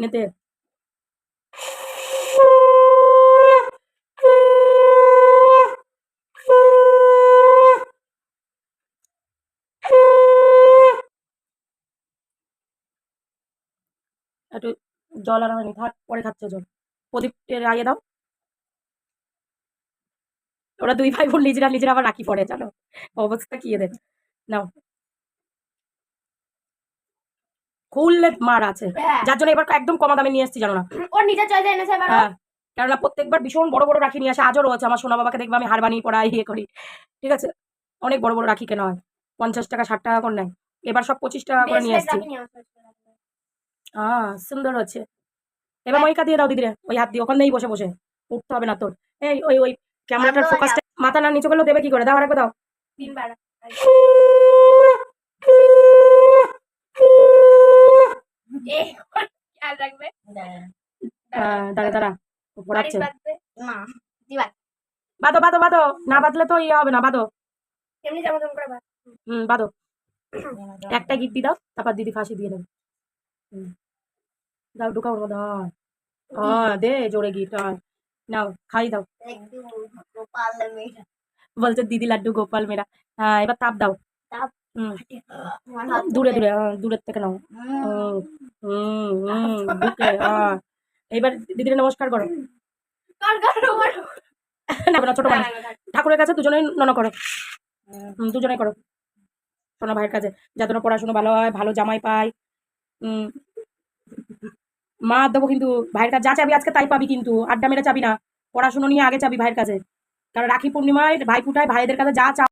নিতে। একটু জল আর হয়নি, থাক, পরে খাচ্ছে জল। প্রদীপ আইয়ে দাও। ওরা দুই ভাই বোন, নিজেরা নিজেরা আবার রাখি পড়ে জানো? অবস্থা কি এদের? নাও। খুললে মার আছে। হ্যাঁ। যার জন্য এবার একদম কমা দামে নিয়ে এসেছি জানো না? ওর নিজের চয়েসে এনেছে এবার হ্যাঁ। কেননা প্রত্যেকবার ভীষণ বড় বড় রাখি নিয়ে আসে আজও রয়েছে। আমার সোনা বাবাকে দেখবে আমি হার বানিয়ে পড়াই ইয়ে করি। ঠিক আছে? অনেক বড় বড় রাখি কেনা হয়। পঞ্চাশ টাকা ষাট টাকা করে নেয়। এবার সব পঁচিশ টাকা করে নিয়ে কাছে। আহ সুন্দর হচ্ছে। এবার মইকা দিয়ে দাও দিদিরে। ওই হাত দিয়ে ওখান দিয়েই বসে বসে। উঠতে হবে না তোর। এই ওই ওই ক্যামেরাটার ফোকাসটা মাথা না নিচে করলেও দেবে কি করে? দাও আরেকবার দাও। তিনবার। খেয়াল রাখবে। দাঁড়া দাঁড়া পড়াচ্ছে না দিবা বাদো বাদো বাদো না বাদলে তো ইয়ে হবে না বাদো এমনি যেমন তেমন করে হুম বাদো একটা দিয়ে দাও তারপর দিদি ফাঁসি দিয়ে দেবে। দাও ঢুকাও দে জোরে হ্যাঁ নাও খাই দাও। বলছে দিদি লাড্ডু গোপাল মেরা হ্যাঁ এবার তাপ দাও। হুম। দূরে দূরে দূরের থেকে নাও। হুম হুম হুম হ্যাঁ এইবার দিদির নমস্কার করো। না না, ছোট মানুষ। না, না, না, ঠাকুরের কাছে দুজনেই নন করো। দুজনেই করো। সোনা ভাইয়ের কাছে যাতে পড়াশুনো ভালো হয় ভালো জামাই পায়। হুম। মা দেবো কিন্তু ভাইয়ের কাছে যা চাবি আজকে তাই পাবি কিন্তু আড্ডা মেরে চাবি না। পড়াশুনো নিয়ে আগে চাবি ভাইয়ের কাছে। কারণ রাখি পূর্ণিমায় ভাই ফুটায় ভাইদের কাছে যা চা